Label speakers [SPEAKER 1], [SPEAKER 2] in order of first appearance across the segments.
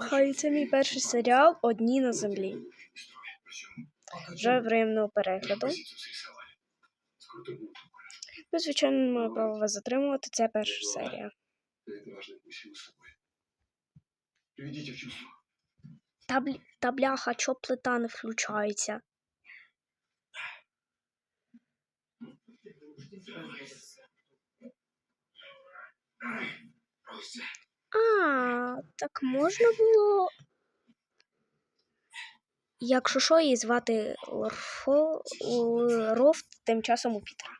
[SPEAKER 1] Хай це мій перший серіал Одні на землі. Вже приємного перегляду. Ну, звичайно, не маю права вас затримувати. Це перша серія. Та, бл... та бляха, чо плита не включається? А, так можна було. Якщо що, її звати Лорфо... Л- Рофт, тим часом у Пітера.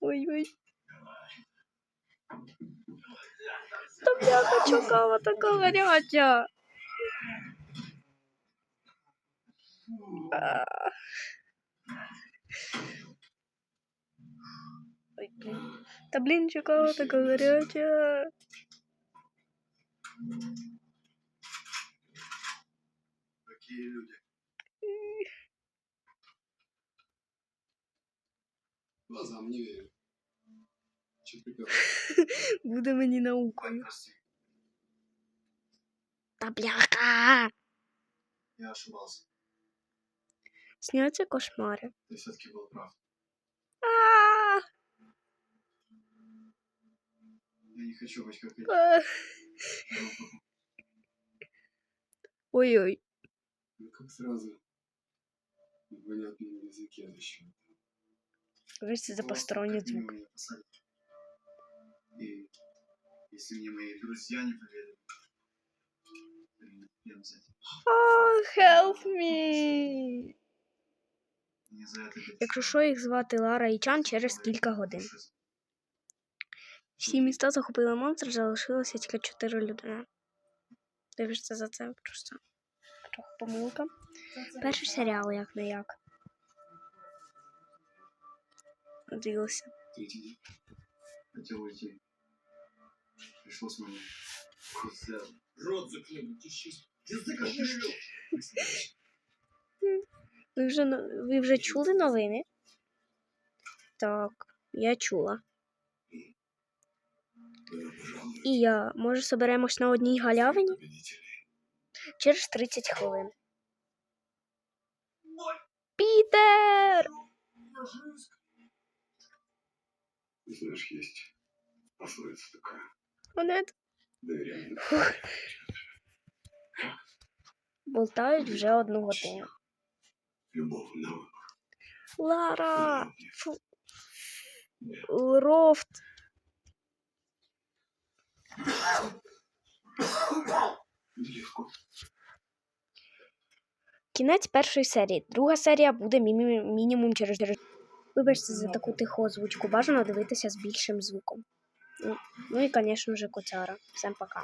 [SPEAKER 1] Ой-ой. Та бляха, чо кава така гаряча? А. Ой, блін. Та блін, чо така гаряча?
[SPEAKER 2] Какие люди. Глазам не верю.
[SPEAKER 1] Буде мені наукою. Та бляха!
[SPEAKER 2] я ошибался.
[SPEAKER 1] Сняться кошмари.
[SPEAKER 2] Ты все-таки был прав.
[SPEAKER 1] А!
[SPEAKER 2] Я не хочу быть как эти.
[SPEAKER 1] А! Ой-ой.
[SPEAKER 2] Ну как сразу на понятном языке защищен.
[SPEAKER 1] Кажется, за посторонний звук.
[SPEAKER 2] И если мне мои друзья не поверят, то я взять.
[SPEAKER 1] А, help me!
[SPEAKER 2] Не за это ведь-
[SPEAKER 1] Якщо що, їх звати Лара і Чан через кілька годин. Всі міста захопили монстр, залишилося тільки чотири людини. Дивишся за це просто трохи помилка. Перший серіал, як не як. Дивився.
[SPEAKER 2] Хотел уйти.
[SPEAKER 3] Рот тищись. Язык ошибел.
[SPEAKER 1] Ви вже, ви вже чули новини? Так, я чула. І я. Може, соберемось на одній галявині? Через 30 хвилин. Пітер!
[SPEAKER 2] Знаешь, есть пословица такая.
[SPEAKER 1] Монет
[SPEAKER 2] Доверяй.
[SPEAKER 1] болтають вже одну годину.
[SPEAKER 2] Любовь на.
[SPEAKER 1] Лара! Фу. Рофт.
[SPEAKER 2] Легко.
[SPEAKER 1] Кінець першої серії. Друга серія буде міні- мінімум через. через- Вибачте за таку тиху озвучку. Бажано дивитися з більшим звуком. Ну, Ну і, звісно ж, котяра. Всім пока.